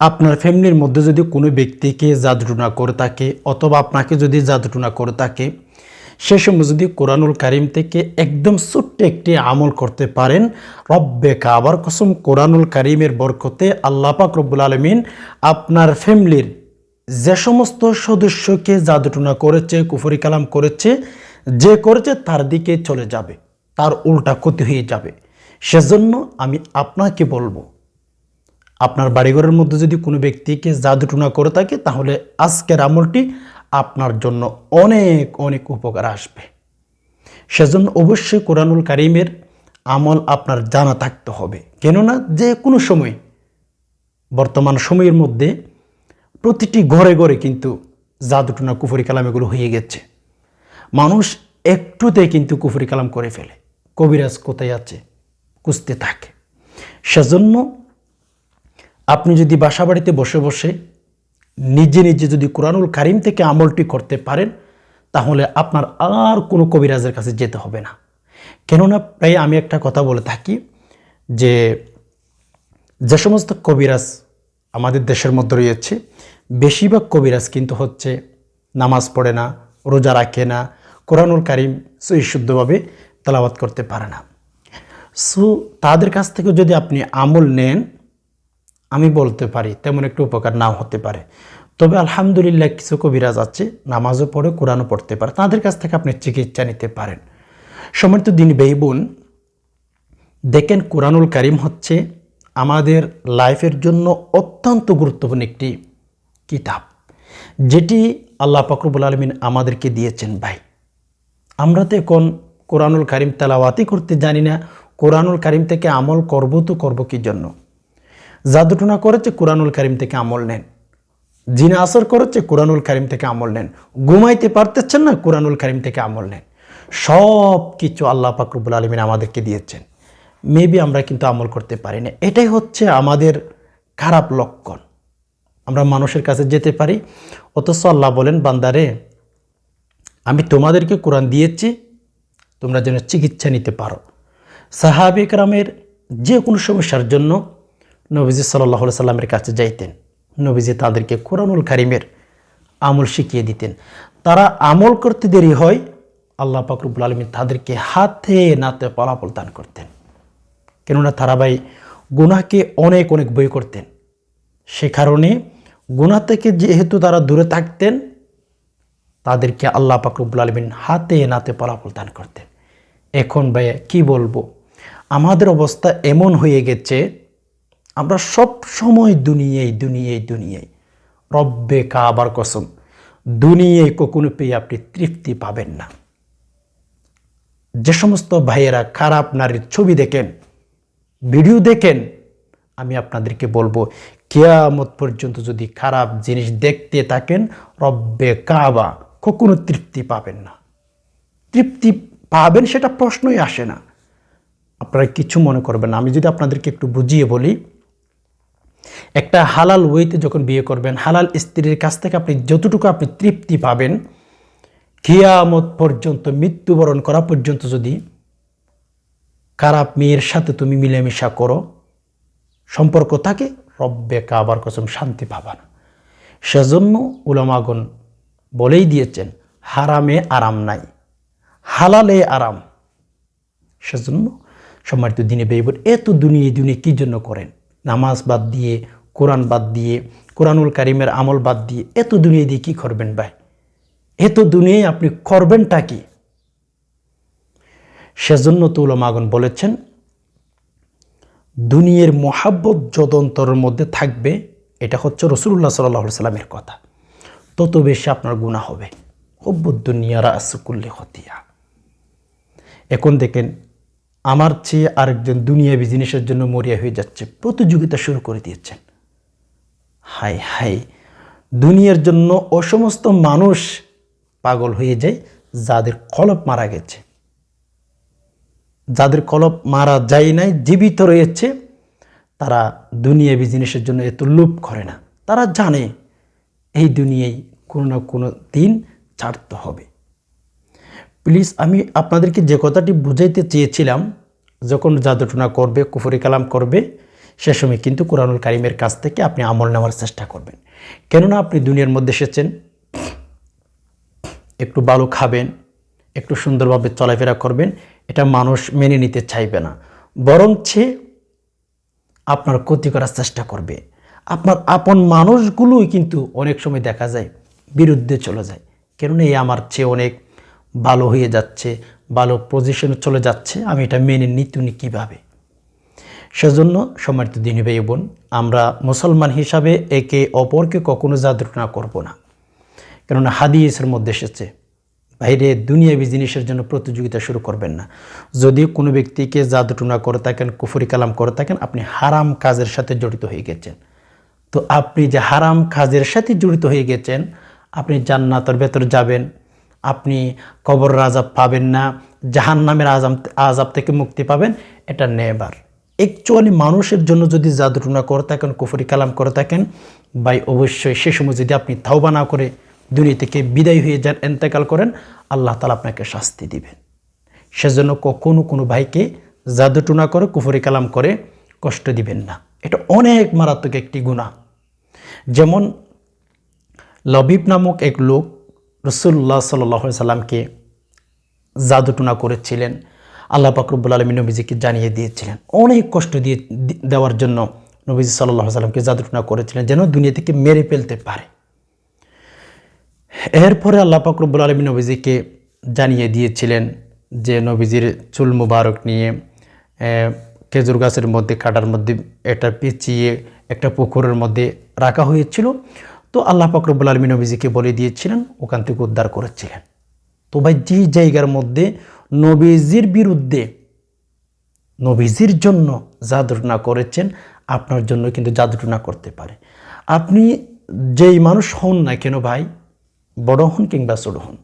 আপনার ফ্যামিলির মধ্যে যদি কোনো ব্যক্তিকে জাদুটুনা করে থাকে অথবা আপনাকে যদি জাদুটুনা করে থাকে, সে সময় যদি কোরআনুল কারিম থেকে একদম ছোট্ট একটি আমল করতে পারেন, রব্বে কাবার কসম কোরআনুল কারিমের বরকতে আল্লাহ পাক রব্বুল আলমিন আপনার ফ্যামিলির যে সমস্ত সদস্যকে জাদুটুনা করেছে, কুফরি কালাম করেছে, যে করেছে তার দিকে চলে যাবে, তার উল্টা ক্ষতি হয়ে যাবে। সেজন্য আমি আপনাকে বলব আপনার বাড়িঘরের মধ্যে যদি কোনো ব্যক্তিকে জাদুটুনা করে থাকে, তাহলে আজকের আমলটি আপনার জন্য অনেক অনেক উপকার আসবে। সেজন্য অবশ্যই কোরআনুল কারিমের আমল আপনার জানা থাকতে হবে। কেননা যে কোনো সময়, বর্তমান সময়ের মধ্যে প্রতিটি ঘরে ঘরে কিন্তু জাদুটুনা কুফরি কালাম এগুলো হয়ে গেছে। মানুষ একটুতে কিন্তু কুফরি কালাম করে ফেলে। কবিরাজ কোথায় আছে? কুস্তে থাকে। সেজন্য আপনি যদি বাসা বাড়িতে বসে বসে নিজে নিজে যদি কোরআনুল কারিম থেকে আমলটি করতে পারেন, তাহলে আপনার আর কোনো কবিরাজের কাছে যেতে হবে না। কেননা প্রায় আমি একটা কথা বলে থাকি যে যে সমস্ত কবিরাজ আমাদের দেশের মধ্যে রয়েছে, বেশিরভাগ কবিরাজ কিন্তু হচ্ছে নামাজ পড়ে না, রোজা রাখে না, কোরআনুল কারিম সই শুদ্ধভাবে তালাবাত করতে পারে না। সো তাদের কাছ থেকে যদি আপনি আমল নেন আমি বলতে পারি, তেমন একটু উপকার নাও হতে পারে। তবে আলহামদুলিল্লাহ কিছু কবিরাজ আছে, নামাজও পড়ে, কোরআনও পড়তে পারে। তাদের কাছ থেকে আপনি চিকিৎসা নিতে পারেন। সমর্থ দিন বেইবুন দেখেন কোরআনুল কারিম হচ্ছে আমাদের লাইফের জন্য অত্যন্ত গুরুত্বপূর্ণ একটি কিতাব, যেটি আল্লাহ ফকরবুল আলমিন আমাদেরকে দিয়েছেন ভাই। আমরা তো এখন কোরআনুল কারিম তেলাওয়াতি করতে জানি না, কোরআনুল কারিম থেকে আমল করব তো করব কি জন্য? জাদুটুনা করেছে, কোরআনুল কারিম থেকে আমল নেন। জিনা আসর করেছে, কোরআনুল কারিম থেকে আমল নেন। ঘুমাইতে পারতেছেন না, কোরআনুল কারিম থেকে আমল নেন। সব কিছু আল্লাহ ফাকরুবুল আলমিন আমাদেরকে দিয়েছেন। মেবি আমরা কিন্তু আমল করতে পারি না। এটাই হচ্ছে আমাদের খারাপ লক্ষণ। আমরা মানুষের কাছে যেতে পারি, অথচ আল্লাহ বলেন, বান্দারে, আমি তোমাদেরকে কোরআন দিয়েছি, তোমরা যেন চিকিৎসা নিতে পারো। সাহাবি একরামের যে কোনো সমস্যার জন্য নবীজি সাল্লাহ সাল্লামের কাছে যাইতেন। নবীজি তাদেরকে কোরআনুল কারিমের আমল শিখিয়ে দিতেন। তারা আমল করতে দেরি হয়, আল্লাহ পাকরুবুল আলমী তাদেরকে হাতে নাতে ফলাফল দান করতেন। কেননা তারা ভাই গুনাকে অনেক অনেক বই করতেন। সে কারণে গুণা থেকে যেহেতু তারা দূরে থাকতেন, তাদেরকে আল্লাহ পাকরুবুল আলমিন হাতে নাতে ফলাফল দান করতেন। এখন ভাই কি বলব? আমাদের অবস্থা এমন হয়ে গেছে আমরা সব সময় দুনিয়ায় দুনিয়ায় দুনিয়ায়। রব্বে কাবার কসম, দুনিয়ায় কখনো পেয়ে আপনি তৃপ্তি পাবেন না। যে সমস্ত ভাইয়েরা, খারাপ নারীর ছবি দেখেন, ভিডিও দেখেন, আমি আপনাদেরকে বলব, কেয়ামত পর্যন্ত যদি খারাপ জিনিস দেখতে থাকেন, রব্বে কাবা কখনো তৃপ্তি পাবেন না। তৃপ্তি পাবেন সেটা প্রশ্নই আসে না। আপনারা কিছু মনে করবেন আমি যদি আপনাদেরকে একটু বুঝিয়ে বলি একটা হালাল ওয়েতে যখন বিয়ে করবেন, হালাল স্ত্রীর কাছ থেকে আপনি যতটুকু আপনি তৃপ্তি পাবেন, কিয়ামত পর্যন্ত, মৃত্যুবরণ করা পর্যন্ত যদি খারাপ মেয়ের সাথে তুমি মিলেমিশা করো, সম্পর্ক থাকে, রব্বে কাবার কসম শান্তি পাবা না। সেজন্য উলামাগন বলেই দিয়েছেন, হারামে আরাম নাই, হালালে আরাম। সেজন্য সম্মানিত দিনে বেইবন এত দুনিয়ে দুনিয়ে কী জন্য করেন? নামাজ বাদ দিয়ে, কোরআন বাদ দিয়ে, কোরআনুল কারিমের আমল বাদ দিয়ে এত দুনিয়া দিয়ে কী করবেন ভাই? এত দুনিয়ায় আপনি করবেনটা কি? সেজন্য তুলমাগন বলেছেন, দুনিয়ার মহাব্বত যত অন্তরের মধ্যে থাকবে, এটা হচ্ছে রসুল্লাহ সাল্লাহ সাল্লামের কথা। তত বেশি আপনার গুণা হবে। হব্বুদ্দুনিয়ারা আসুকুল্লি হতিয়া এখন দেখেন আমার চেয়ে আরেকজন দুনিয়াবি জিনিসের জন্য মরিয়া হয়ে যাচ্ছে। প্রতিযোগিতা শুরু করে দিয়েছেন। হাই হাই দুনিয়ার জন্য অসমস্ত মানুষ পাগল হয়ে যায়, যাদের কলপ মারা গেছে। যাদের কলপ মারা যায় নাই, জীবিত রয়েছে, তারা দুনিয়াবি জিনিসের জন্য এত লোভ করে না। তারা জানে, এই দুনিয়ায় কোনো না কোনো দিন ছাড়তে হবে। প্লিজ আমি আপনাদেরকে যে কথাটি বুঝাইতে চেয়েছিলাম, যখন জাদুটনা করবে, কুফরি কালাম করবে, সে সময় কিন্তু কোরআনুল কারিমের কাছ থেকে আপনি আমল নেওয়ার চেষ্টা করবেন। কেননা আপনি দুনিয়ার মধ্যে এসেছেন, একটু ভালো খাবেন, একটু সুন্দরভাবে চলাফেরা করবেন, এটা মানুষ মেনে নিতে চাইবে না। বরঞ্চে আপনার ক্ষতি করার চেষ্টা করবে। আপনার আপন মানুষগুলোই কিন্তু অনেক সময় দেখা যায়, বিরুদ্ধে চলে যায়। কেননা এই আমার চেয়ে অনেক ভালো হয়ে যাচ্ছে, ভালো পজিশনে চলে যাচ্ছে, আমি এটা মেনে নিতুনি কীভাবে? সেজন্য সম্মানিত দিনী ভাই বোন, আমরা মুসলমান হিসাবে একে অপরকে কখনো জাদুটনা করব না। কেননা হাদিসের মধ্যে এসেছে, বাইরে দুনিয়াবি জিনিসের জন্য প্রতিযোগিতা শুরু করবেন না। যদি কোনো ব্যক্তিকে জাদুটুনা করে থাকেন, কুফরি কালাম করে থাকেন, আপনি হারাম কাজের সাথে জড়িত হয়ে গেছেন। তো আপনি যে হারাম কাজের সাথে জড়িত হয়ে গেছেন, আপনি জান্নাতের ভেতর যাবেন আপনি কবর আজাব পাবেন না জাহান নামের আজাব আজাব থেকে মুক্তি পাবেন, এটা নেবার। একচুয়ালি মানুষের জন্য যদি জাদুটুনা করে থাকেন, কুফরি কালাম করে থাকেন বাই অবশ্যই সে সময় যদি আপনি তাওবা না করে দুনিয়া থেকে বিদায় হয়ে যান, এন্তেকাল করেন, আল্লাহ তালা আপনাকে শাস্তি দিবেন। সেজন্য কখনো কোনো ভাইকে জাদুটুনা করে, কুফরি কালাম করে কষ্ট দিবেন না। এটা অনেক মারাত্মক একটি গুণা যেমন লবিব নামক এক লোক রসুল্লাহ সাল্লাহ সাল্লামকে জাদুটুনা করেছিলেন। আল্লাহ পাকরবুল আলমী নবীজিকে জানিয়ে দিয়েছিলেন। অনেক কষ্ট দিয়ে দেওয়ার জন্য নবীজি সাল্লাহ সাল্লামকে জাদুটুনা করেছিলেন যেন দুনিয়া থেকে মেরে ফেলতে পারে। এরপরে আল্লাহ পাকরবুল আলমী নবীজিকে জানিয়ে দিয়েছিলেন যে নবীজির চুল মুবারক নিয়ে খেজুর গাছের মধ্যে, কাটার মধ্যে এটা পেঁচিয়ে একটা পুকুরের মধ্যে রাখা হয়েছিল। তো আল্লাহ পাকরবুল আলমী নবীজিকে বলে দিয়েছিলেন, ওখান থেকে উদ্ধার করেছিলেন। তো ভাই, যে জায়গার মধ্যে নবীজির বিরুদ্ধে, নবীজির জন্য জাদুটনা করেছেন, আপনার জন্য কিন্তু জাদুটনা করতে পারে। আপনি যেই মানুষ হন না কেন ভাই, বড় হন কিংবা ছোট হন,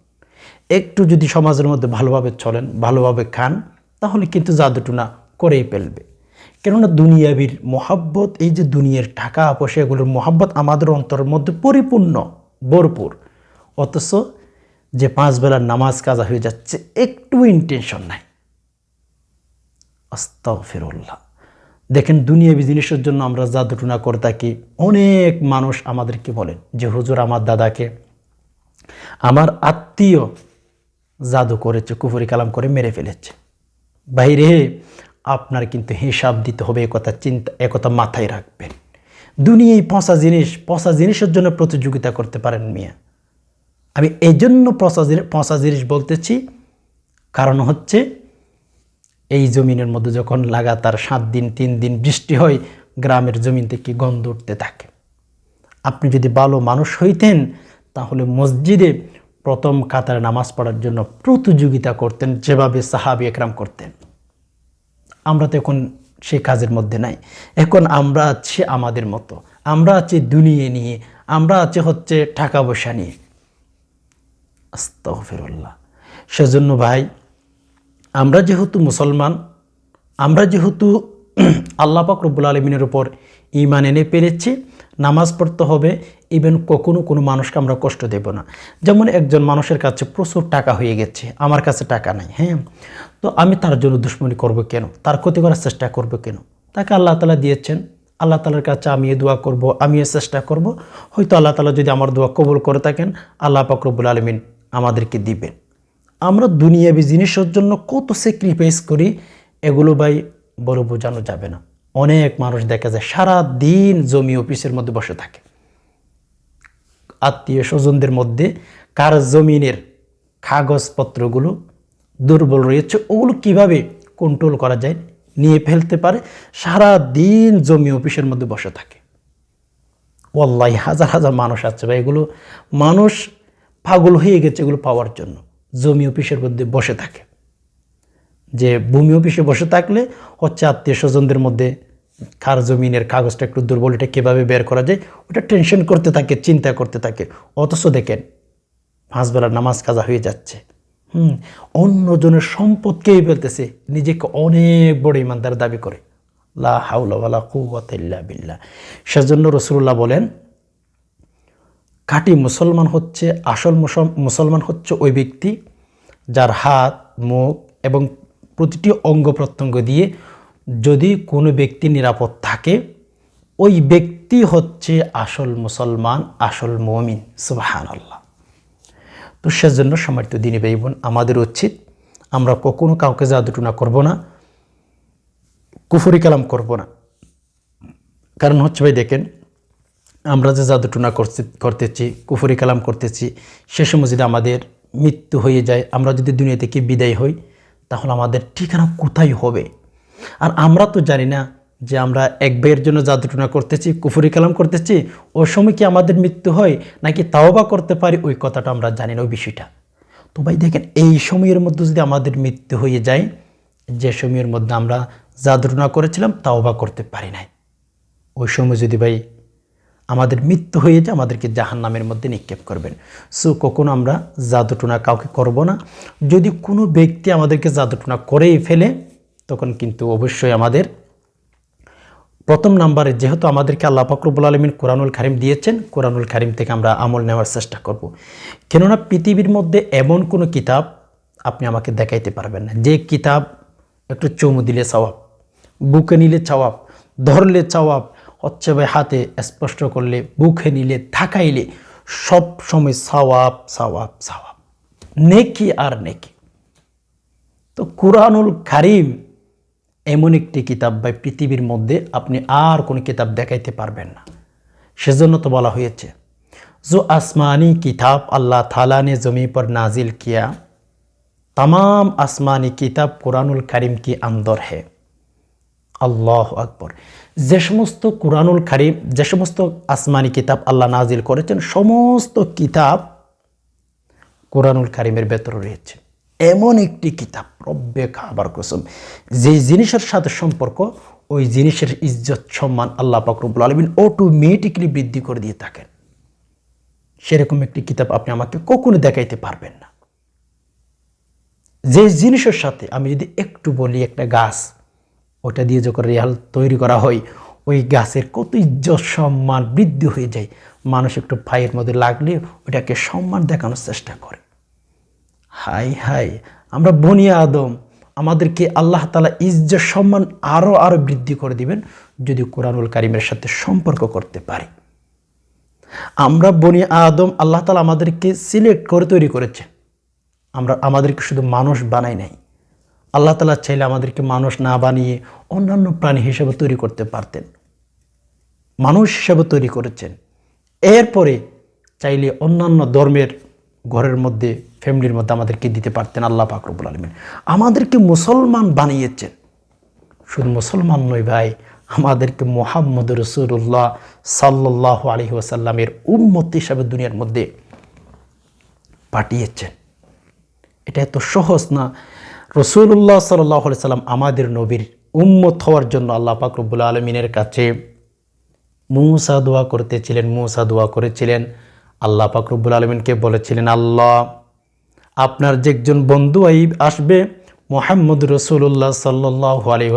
একটু যদি সমাজের মধ্যে ভালোভাবে চলেন, ভালোভাবে খান, তাহলে কিন্তু জাদুটুনা করেই ফেলবে। কেননা দুনিয়াবির মহাব্বত, এই যে দুনিয়ার টাকা, পয়সা, এগুলোর মহাব্বত আমাদের অন্তরের মধ্যে পরিপূর্ণ, ভরপুর। অথচ যে পাঁচ বেলার নামাজ কাজা হয়ে যাচ্ছে, একটু ইন্টেনশন নাই। আস্তাগফিরুল্লাহ। দেখেন, দুনিয়াবি জিনিসের জন্য আমরা জাদুটুনা করে থাকি। অনেক মানুষ আমাদেরকে বলেন যে, হুজুর, আমার দাদাকে আমার আত্মীয় জাদু করেছে, কুফরি কালাম করে মেরে ফেলেছে। বাইরে আপনার কিন্তু হিসাব দিতে হবে একথা চিন্তা একথা মাথায় রাখবেন। দুনিয়ায় পচা জিনিস, পচা জিনিসের জন্য প্রতিযোগিতা করতে পারেন মিয়া। আমি এই জন্য পচা জিনিস পচা জিনিস বলতেছি, কারণ হচ্ছে এই জমিনের মধ্যে যখন লাগাতার সাত দিন, তিন দিন বৃষ্টি হয়, গ্রামের জমিন থেকে গন্ধ উঠতে থাকে। আপনি যদি ভালো মানুষ হইতেন, তাহলে মসজিদে প্রথম কাতারে নামাজ পড়ার জন্য প্রতিযোগিতা করতেন, যেভাবে সাহাবি একরাম করতেন। আমরা তো এখন সেই কাজের মধ্যে নাই। এখন আমরা আছি আমাদের মতো। আমরা আছি দুনিয়া নিয়ে। আমরা আছি হচ্ছে টাকা পয়সা নিয়ে। আস্তাগফিরুল্লাহ। সেজন্য ভাই, আমরা যেহেতু মুসলমান, আমরা যেহেতু আল্লাহ পাক রব্বুল আলমিনের উপর ইমান এনে পেরেছি নামাজ পড়তে হবে ইভেন কখনো কোনো মানুষকে আমরা কষ্ট দেব না। যেমন একজন মানুষের কাছে প্রচুর টাকা হয়ে গেছে, আমার কাছে টাকা নাই হ্যাঁ? তো আমি তার জন্য দুশ্মনী করব কেন? তার ক্ষতি করার চেষ্টা করব কেন? তাকে আল্লাহ তালা দিয়েছেন, আল্লাহ তালার কাছে আমি দোয়া করব আমি চেষ্টা করব। হয়তো আল্লাহ তালা যদি আমার দোয়া কবুল করে থাকেন, আল্লাহ পাক রব্বুল আলমিন আমাদেরকে দিবেন। আমরা দুনিয়াবি জিনিসের জন্য কত স্যাক্রিফাইস করি, এগুলো ভাই বড় বোঝানো যাবে না। অনেক মানুষ দেখা যায় সারা দিন জমি অফিসের মধ্যে বসে থাকে। আত্মীয় স্বজনদের মধ্যে কার জমিনের কাগজপত্রগুলো দুর্বল রয়েছে, ওগুলো কীভাবে কন্ট্রোল করা যায় নিয়ে ফেলতে পারে? সারা দিন জমি অফিসের মধ্যে বসে থাকে। ওয়াল্লাহ হাজার হাজার মানুষ আছে বা এগুলো মানুষ পাগল হয়ে গেছে এগুলো পাওয়ার জন্য, জমি অফিসের মধ্যে বসে থাকে। যে ভূমি অফিসে বসে থাকলে হচ্ছে আত্মীয় স্বজনদের মধ্যে কার জমিনের কাগজটা একটু দুর্বল, এটা কীভাবে বের করা যায়, ওটা টেনশন করতে থাকে, চিন্তা করতে থাকে। অথচ দেখেন পাঁচ বেলার নামাজ কাজা হয়ে যাচ্ছে। হুম, অন্যজনের সম্পদকেই ফেলতেছে, নিজেকে অনেক বড় ইমানদার দাবি করে। লা হাউলা ইল্লা বিল্লাহ। সেজন্য রসুল্লাহ বলেন, খাঁটি মুসলমান হচ্ছে, আসল মুসল- মুসলমান হচ্ছে ওই ব্যক্তি যার হাত, মুখ এবং প্রতিটি অঙ্গ প্রত্যঙ্গ দিয়ে যদি কোনো ব্যক্তি নিরাপদ থাকে, ওই ব্যক্তি হচ্ছে আসল মুসলমান, আসল মমিন। সুবাহান আল্লাহ তো সেজন্য সম্মানিত দিনী ভাই বোন আমাদের উচিত আমরা কখনো কাউকে জাদুটুনা করব না, কুফরি কালাম করব না। কারণ হচ্ছে ভাই দেখেন, আমরা যে জাদুটুনা করতে করতেছি, কুফরি কালাম করতেছি, সে সময় যদি আমাদের মৃত্যু হয়ে যায়, আমরা যদি দুনিয়া থেকে বিদায় হই, তাহলে আমাদের ঠিকানা কোথায় হবে? আর আমরা তো জানি না যে আমরা এক ভাইয়ের জন্য জাদুটুনা করতেছি, কুফরি কালাম করতেছি ওই সময় কি আমাদের মৃত্যু হয় নাকি তাওবা করতে পারি? ওই কথাটা আমরা জানি না, ওই বিষয়টা। তো ভাই দেখেন, এই সময়ের মধ্যে যদি আমাদের মৃত্যু হয়ে যায়, যে সময়ের মধ্যে আমরা জাদুটুনা করেছিলাম, তাওবা করতে পারি নাই। ওই সময় যদি ভাই আমাদের মৃত্যু হয়ে যায়, আমাদেরকে জাহান নামের মধ্যে নিক্ষেপ করবেন। সো কখনো আমরা জাদুটুনা কাউকে করব না। যদি কোনো ব্যক্তি আমাদেরকে জাদুটুনা করেই ফেলে তখন কিন্তু অবশ্যই আমাদের প্রথম নাম্বারে যেহেতু আমাদেরকে আল্লাহ ফাকরুবুল আলমিন কোরআনুল কারিম দিয়েছেন, কোরআনুল কারিম থেকে আমরা আমল নেওয়ার চেষ্টা করব। কেননা পৃথিবীর মধ্যে এমন কোনো কিতাব আপনি আমাকে দেখাইতে পারবেন না। যে কিতাব একটু চমু দিলে চাওয়াব বুকে নিলে চাওয়াব ধরলে চাওয়াব হচ্ছে ভাই হাতে স্পষ্ট করলে, বুকে নিলে ঢাকাইলে সব সময় সাওয়াব সাওয়াব সাওয়াব। নেকি আর নেকি। তো কোরআনুল কারিম এমন একটি কিতাব ভাই পৃথিবীর মধ্যে আপনি আর কোনো কিতাব দেখাইতে পারবেন না সেজন্য তো বলা হয়েছে जो आसमानी किताब अल्लाह ताला ने ज़मी पर नाजिल किया तमाम आसमानी किताब कुरानुल करीम के अंदर है আল্লাহ আকবর যে সমস্ত কোরআনুল কারিম যে সমস্ত আসমানি কিতাব আল্লাহ নাজিল করেছেন সমস্ত কিতাব কোরআনুল কারিমের ভেতরে রয়েছে এমন একটি কিতাব, রব্বে খাবার কসম। যে জিনিসের সাথে সম্পর্ক, ওই জিনিসের ইজ্জত, সম্মান আল্লাহ পাকরবুল আলমিন অটোমেটিকলি বৃদ্ধি করে দিয়ে থাকেন। সেরকম একটি কিতাব আপনি আমাকে কখনো দেখাইতে পারবেন না। যে জিনিসের সাথে আমি যদি একটু বলি, একটা গাছ, ওটা দিয়ে যখন রেহাল তৈরি করা হয়, ওই গাছের কত ইজ্জত, সম্মান বৃদ্ধি হয়ে যায়। মানুষ একটু ফাইয়ের মধ্যে লাগলে ওটাকে সম্মান দেখানোর চেষ্টা করে। হাই হাই, আমরা বনিয়া আদম, আমাদেরকে আল্লাহ তালা ইজ্জত, সম্মান আরও আরও বৃদ্ধি করে দিবেন যদি কোরআনুল কারিমের সাথে সম্পর্ক করতে পারি। আমরা বনি আদম, আল্লাহ তালা আমাদেরকে সিলেক্ট করে তৈরি করেছে আমরা, আমাদেরকে শুধু মানুষ বানাই নাই। আল্লাহ তালা চাইলে আমাদেরকে মানুষ না বানিয়ে অন্যান্য প্রাণী হিসেবে তৈরি করতে পারতেন। মানুষ হিসেবে তৈরি করেছেন। এরপরে চাইলে অন্যান্য ধর্মের ঘরের মধ্যে ফ্যামিলির মধ্যে আমাদেরকে দিতে পারতেন আল্লাহ পাকরবুল আলমিন। আমাদেরকে মুসলমান বানিয়েছেন। শুধু মুসলমান নয় ভাই, আমাদেরকে মোহাম্মদ রসুল্লাহ সাল্লাহ আলহি ওসাল্লামের উন্মত হিসাবে দুনিয়ার মধ্যে পাঠিয়েছেন। এটা এত সহজ না। রসুল্লাহ সাল্লাহ সাল্লাম আমাদের নবীর উম্মত হওয়ার জন্য আল্লাহ পাক রব্বুল আলমিনের কাছে মূসা দোয়া করতেছিলেন, মূসা দোয়া করেছিলেন। আল্লাহ পাক রব্বুল আলমিনকে বলেছিলেন, আল্লাহ আপনার যে একজন বন্ধু আসবে মোহাম্মদ রসুল্লাহ সাল্লাহ আলী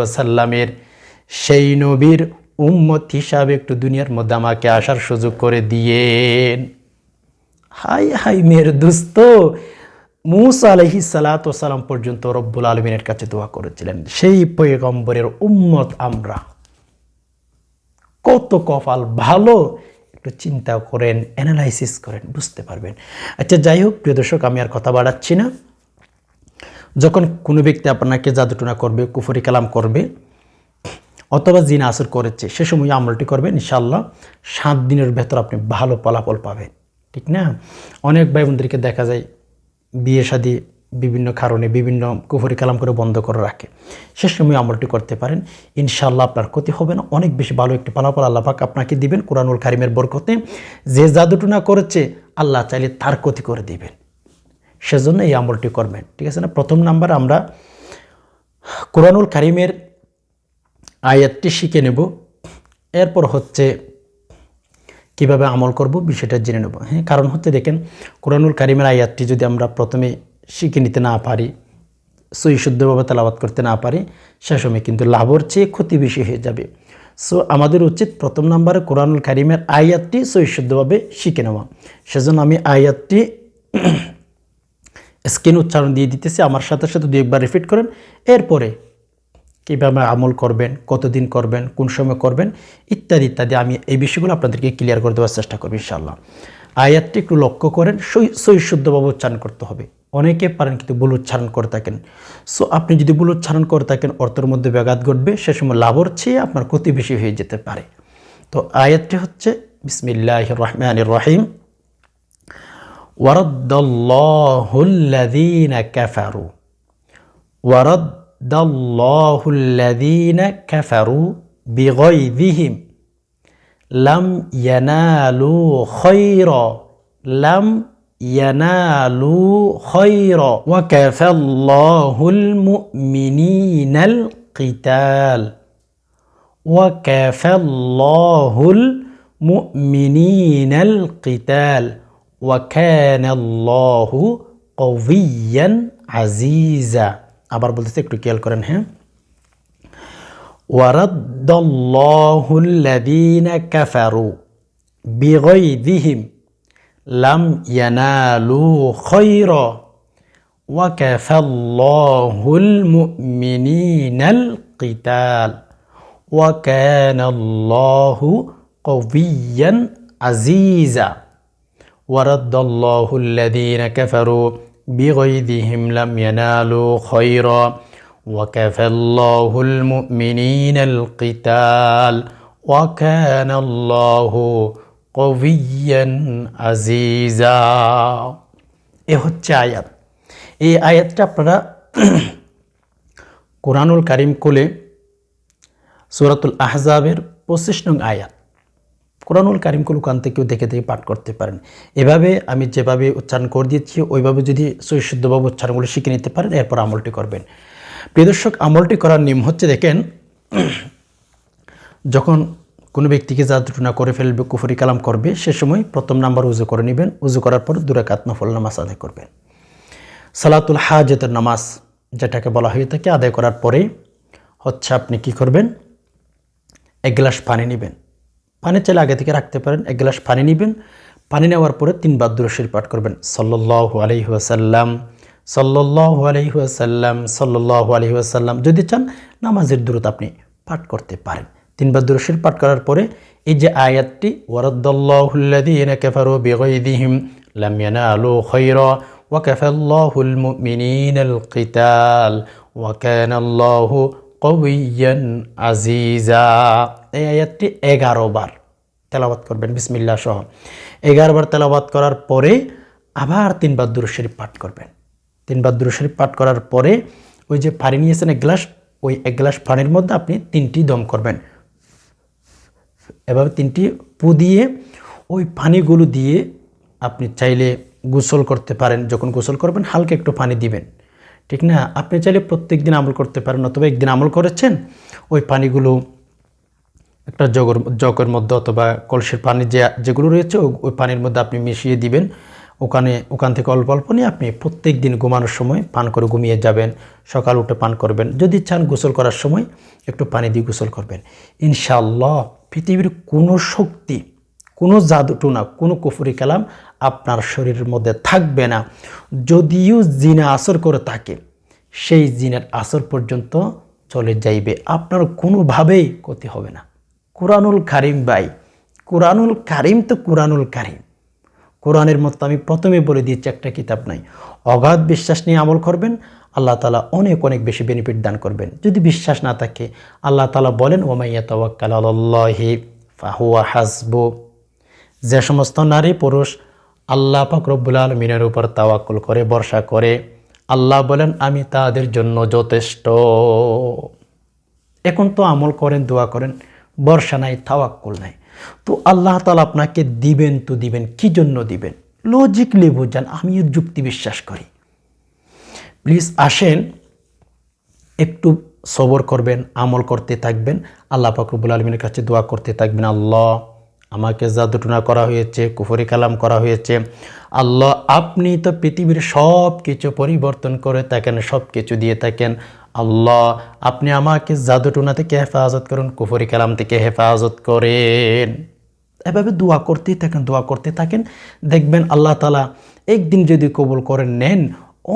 সেই নবীর উম্মত হিসাবে একটু দুনিয়ার মধ্যে আমাকে আসার সুযোগ করে দিয়েন। হাই হাই মেয়ের দুস্ত, মুসা আলহি সালাতাম পর্যন্ত রব্বুল আলমিনের কাছে দোয়া করেছিলেন, সেই পয়গম্বরের উম্মত আমরা। কত কপাল ভালো একটু চিন্তা করেন অ্যানালাইসিস করেন, বুঝতে পারবেন। আচ্ছা যাই হোক, প্রিয় দর্শক, আমি আর কথা বাড়াচ্ছি না। যখন কোনো ব্যক্তি আপনাকে জাদুটুনা করবে, কুফরি কালাম করবে, অথবা জিনা আসর করেছে, সে সময় আমলটি করবেন ইনশাল্লাহ সাত দিনের ভেতর আপনি ভালো ফলাফল পাবেন। ঠিক না? অনেক ভাই বোনদেরকে দেখা যায়, বিয়ে শাদী বিভিন্ন কারণে বিভিন্ন কুফরি কালাম করে বন্ধ করে রাখে। সে সময় আমলটি করতে পারেন। ইনশাল্লাহ আপনার ক্ষতি হবে না। অনেক বেশি ভালো একটি ফলাফল আল্লাপাক আপনাকে দিবেন কোরআনুল কারিমের বরকতে। যে জাদুটুনা করেছে, আল্লাহ চাইলে তার ক্ষতি করে দিবেন। সেজন্য এই আমলটি করবেন। ঠিক আছে না? প্রথম নাম্বার আমরা কোরআনুল কারিমের আয়াতটি শিখে নেব। এরপর হচ্ছে কীভাবে আমল করব বিষয়টা জেনে নেব। হ্যাঁ কারণ হচ্ছে দেখেন, কোরআনুল কারিমের আয়াতটি যদি আমরা প্রথমে শিখে নিতে না পারি সই শুদ্ধভাবে তালাবাত করতে না পারি, সে সময় কিন্তু লাভর চেয়ে ক্ষতি বেশি হয়ে যাবে। সো আমাদের উচিত প্রথম নাম্বারে কোরআনুল কারিমের আয়াতটি সই শুদ্ধভাবে শিখে নেওয়া। সেজন্য আমি আয়াতটি স্ক্রিন উচ্চারণ দিয়ে দিতেছি, আমার সাথে সাথে দু একবার রিপিট করেন। এরপরে কীভাবে আমল করবেন, কতদিন করবেন, কোন সময় করবেন, ইত্যাদি ইত্যাদি আমি এই বিষয়গুলো আপনাদেরকে ক্লিয়ার করে দেওয়ার চেষ্টা করব ইনশাআল্লাহ। আয়াতটি একটু লক্ষ্য করেন সই সই শুদ্ধভাবে উচ্চারণ করতে হবে। অনেকে পারেন কিন্তু ভুল উচ্চারণ করে থাকেন। সো আপনি যদি ভুল উচ্চারণ করে থাকেন, অর্থের মধ্যে ব্যাঘাত ঘটবে, সে সময় লাভর চেয়ে আপনার ক্ষতি বেশি হয়ে যেতে পারে। তো আয়াতটি হচ্ছে বিসমিল্লাহ রহমান রহিম ওয়ারদ্দাল্লাহুল্লাদিন ক্যাফারু ওয়ারদ্দাল্লাহুল্লাদিন ক্যাফারু বিগয়দিহিম লাম ইয়ানালু খৈর লাম ينالوا خيرا لم ينالوا خيرا وكفى الله المؤمنين القتال وكفى الله المؤمنين القتال وكان الله قويا عزيزا আবার বলতেছে একটু খেয়াল করেন হ্যাঁ ورد الله الذين كفروا بغيظهم لم ينالوا خيرا. وكفى الله المؤمنين القتال. وكان الله قويا عزيزا. ورد الله الذين كفروا بغيظهم لم ينالوا خيرا. وكفى الله المؤمنين القتال. وكان الله কবিয়ান আজিজা। এ হচ্ছে আয়াত। এই আয়াতটা আপনারা কোরআনুল কারিম কোলে সুরাতুল আহজাবের পঁচিশ নং আয়াত। কোরআনুল কারিম কান থেকেও দেখে দেখে পাঠ করতে পারেন। এভাবে আমি যেভাবে উচ্চারণ করে দিয়েছি, ওইভাবে যদি সুশুদ্ধভাবে উচ্চারণগুলো শিখে নিতে পারেন, এরপর আমলটি করবেন। প্রিয় দর্শক, আমলটি করার নিয়ম হচ্ছে, দেখেন, যখন কোনো ব্যক্তিকে জাদুটনা করে ফেলবে, কুফরি কালাম করবে, সে সময় প্রথম নাম্বার উজু করে নেবেন। উজু করার পর দুরাকাত নফল নামাজ আদায় করবেন। সালাতুল হাজতের নামাজ যেটাকে বলা হয়ে থাকে আদায় করার পরে হচ্ছে আপনি কি করবেন? এক গ্লাস পানি নেবেন। পানি চাইলে আগে থেকে রাখতে পারেন। এক গ্লাস পানি নেবেন। পানি নেওয়ার পরে তিনবার দুরশির পাঠ করবেন। সল্লাহ আলহিহাসাল্লাম সল্লাহ আলহিহাসাল্লাম সল্লাহ আলহিহাসাল্লাম যদি চান নামাজের দূরত আপনি পাঠ করতে পারেন। তিনবার দুরশির পাঠ করার পরে এই যে আয়াতটি ওয়ারদ্দাল্লাহুল্লাদিন কাফারু বিগাইদিহিম লাম ইয়ানালু খায়রা ওয়া কাফাল্লাহুল মুমিনিনাল কিতাল ওয়া কানাল্লাহু কবিয়ান আজিজা এই আয়াতটি এগারো বার তেলাবাত করবেন বিসমিল্লা সহ। এগারো বার তেলাবাত করার পরে আবার তিনবার দুরু শরীফ পাঠ করবেন। তিনবার দুরু শরীফ পাঠ করার পরে ওই যে পানি নিয়েছেন এক গ্লাস, ওই এক গ্লাস পানির মধ্যে আপনি তিনটি দম করবেন। এভাবে তিনটি পু দিয়ে ওই পানিগুলো দিয়ে আপনি চাইলে গোসল করতে পারেন। যখন গোসল করবেন, হালকা একটু পানি দিবেন। ঠিক না? আপনি চাইলে প্রত্যেক দিন আমল করতে পারেন অথবা একদিন আমল করেছেন, ওই পানিগুলো একটা জগর, জগের মধ্যে অথবা কলসির পানি যে, যেগুলো রয়েছে ওই পানির মধ্যে আপনি মিশিয়ে দিবেন। ওখানে, ওখান থেকে অল্প অল্প নিয়ে আপনি প্রত্যেক দিন ঘুমানোর সময় পান করে ঘুমিয়ে যাবেন। সকাল উঠে পান করবেন। যদি চান গোসল করার সময় একটু পানি দিয়ে গোসল করবেন। ইনশাল্লাহ পৃথিবীর কোনো শক্তি, কোনো জাদুটুনা কোনো কুফুরি কালাম আপনার শরীরের মধ্যে থাকবে না। যদিও জিনে আসর করে থাকে, সেই জিনের আসর পর্যন্ত চলে যাইবে। আপনার কোনোভাবেই ক্ষতি হবে না। কোরআনুল কারিম বাই কোরআনুল কারিম তো কোরআনুল কারিম। কোরআনের মতো আমি প্রথমে বলে দিয়েছি একটা কিতাব নাই। অগাধ বিশ্বাস নিয়ে আমল করবেন, আল্লাহ তালা অনেক অনেক বেশি বেনিফিট দান করবেন। যদি বিশ্বাস না থাকে, আল্লাহ তালা বলেন ওমাইয়া তওয়াক্কাল আল্লাহি ফাহুয়া হাসবো। যে সমস্ত নারী, পুরুষ আল্লাহ পাক রব্বুল আলমিনের উপর তাওয়াক্কুল করে বর্ষা করে, আল্লাহ বলেন, আমি তাদের জন্য যথেষ্ট। এখন তো আমল করেন, দোয়া করেন বর্ষা নাই, তাওয়াক্কুল নাই। তো আল্লাহ তালা আপনাকে দিবেন তো দিবেন, কি জন্য দিবেন? লজিকলি বুঝান আমিও যুক্তি বিশ্বাস করি। প্লিজ আসেন, একটু সবর করবেন, আমল করতে থাকবেন। আল্লাহ পাকরবুল আলমিনের কাছে দোয়া করতে থাকবেন, আল্লাহ, আমাকে জাদুটুনা করা হয়েছে, কুফরি কালাম করা হয়েছে, আল্লাহ, আপনি তো পৃথিবীর সব কিছু পরিবর্তন করে থাকেন সব কিছু দিয়ে থাকেন আল্লাহ, আপনি আমাকে জাদুটুনা থেকে হেফাজত করুন, কুফরি কালাম থেকে হেফাজত করেন। এভাবে দোয়া করতেই থাকেন, দোয়া করতে থাকেন। দেখবেন আল্লাহ তালা একদিন যদি কবুল করেন নেন,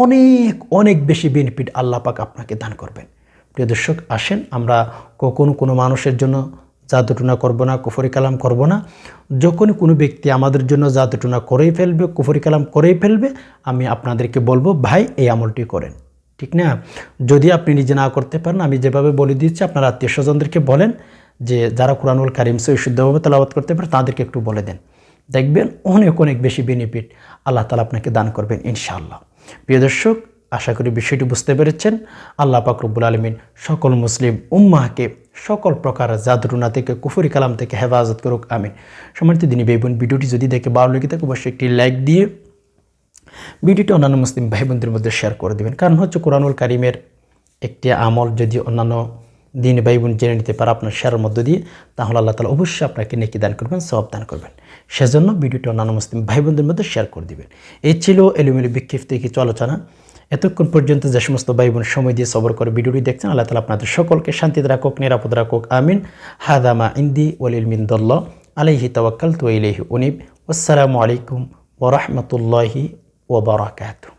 অনেক অনেক বেশি বেনিফিট আল্লাহ পাক আপনাকে দান করবেন। প্রিয় দর্শক, আসেন, আমরা কখনো কোনো মানুষের জন্য জাদুটুনা করব না, কুফরি কালাম করব না। যখন কোনো ব্যক্তি আমাদের জন্য জাদুটুনা করেই ফেলবে, কুফরি কালাম করেই ফেলবে, আমি আপনাদেরকে বলব, ভাই, এই আমলটি করেন। ঠিক না? যদি আপনি নিজে না করতে পারেন, আমি যেভাবে বলে দিচ্ছি, আপনার আত্মীয় স্বজনদেরকে বলেন যে, যারা কোরআনুল কারিম সই শুদ্ধভাবে তেলাওয়াত করতে পারে, তাদেরকে একটু বলে দেন। দেখবেন অনেক অনেক বেশি বেনিফিট আল্লাহ তালা আপনাকে দান করবেন, ইনশাআল্লাহ। প্রিয় দর্শক, আশা করি বিষয়টি বুঝতে পেরেছেন। আল্লাহ পাক রব্বুল আলমিন সকল মুসলিম উম্মাহকে সকল প্রকার জাদরুনা থেকে, কুফরি কালাম থেকে হেফাজত করুক, আমিন। সম্মানিত দিনী বেবুন ভিডিওটি যদি দেখে ভালো লেগে থাকে, অবশ্যই একটি লাইক দিয়ে ভিডিওটি অন্যান্য মুসলিম ভাই বোনদের মধ্যে শেয়ার করে দেবেন। কারণ হচ্ছে কোরআনুল কারিমের একটি আমল যদি অন্যান্য দিন ভাই বোন জেনে নিতে পারে আপনার শেয়ারের মধ্য দিয়ে, তাহলে আল্লাহ তালা অবশ্যই আপনাকে নেকি দান করবেন সব দান করবেন। সেজন্য ভিডিওটি অন্যান্য মুসলিম ভাই বোনদের মধ্যে শেয়ার করে দিবেন। এই ছিল এলিমেলি বিক্ষিপ্ত কিছু আলোচনা এতক্ষণ পর্যন্ত যে সমস্ত ভাই বোন সময় দিয়ে সবর করে ভিডিওটি দেখছেন, আল্লাহ তালা আপনাদের সকলকে শান্তিতে রাখুক, নিরাপদ রাখুক, আমিন। হাদামা ইন্দি ওয়ালিল মিন্দল্লা আলাইহি তাওয়াক্কাল তু ইলাইহি উনিব। আসসালামু আলাইকুম ওরহমতুল্লাহি وبركاته.